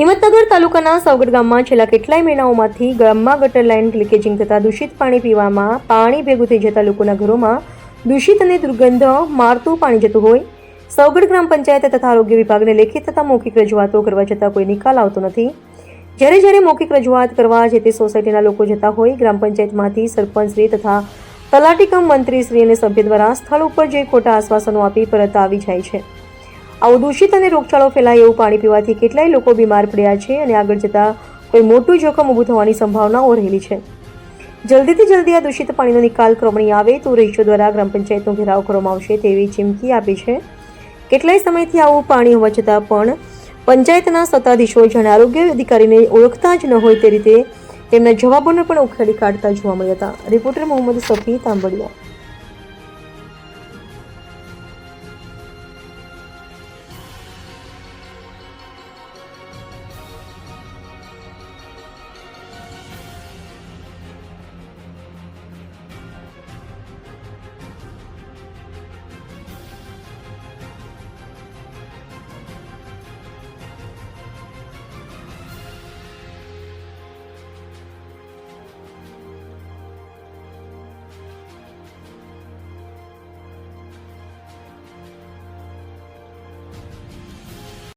હિંમતનગર તાલુકાના સવગઢ ગામમાં છેલ્લા કેટલાય મહિનાઓમાંથી ગામમાં ગટર લાઇન લીકેજિંગ થતાં દૂષિત પાણી પીવામાં પાણી ભેગું થઈ જતા લોકોના ઘરોમાં દૂષિત અને દુર્ગંધ મારતું પાણી જતું હોય. સવગઢ ગ્રામ પંચાયત તથા આરોગ્ય વિભાગને લેખિત તથા મૌખિક રજૂઆતો કરવા છતાં કોઈ નિકાલ આવતો નથી. જ્યારે જ્યારે મૌખિક રજૂઆત કરવા જે તે સોસાયટીના લોકો જતા હોય, ગ્રામ પંચાયતમાંથી સરપંચશ્રી તથા તલાટીકમ મંત્રીશ્રી અને સભ્ય દ્વારા સ્થળ ઉપર જઈ ખોટા આશ્વાસનો આપી પરત આવી જાય છે. આવું દૂષિત અને રોગચાળો ફેલાય એવું પાણી પીવાથી કેટલાય લોકો બીમાર પડ્યા છે અને આગળ જતાં કોઈ મોટું જોખમ ઊભું થવાની સંભાવનાઓ રહેલી છે. જલ્દીથી જલ્દી આ દૂષિત પાણીનો નિકાલ કરવાની આવે તો રહીશો દ્વારા ગ્રામ પંચાયતનો ઘેરાવ કરવામાં આવશે તેવી ચીમકી આપી છે. કેટલાય સમયથી આવું પાણી હોવા છતાં પણ પંચાયતના સત્તાધીશો જાણે આરોગ્ય અધિકારીને ઓળખતા જ ન હોય તે રીતે તેમના જવાબોને પણ ઉખેડી કાઢતા જોવા મળ્યા હતા. રિપોર્ટર મોહમ્મદ સફી તાંબડિયા.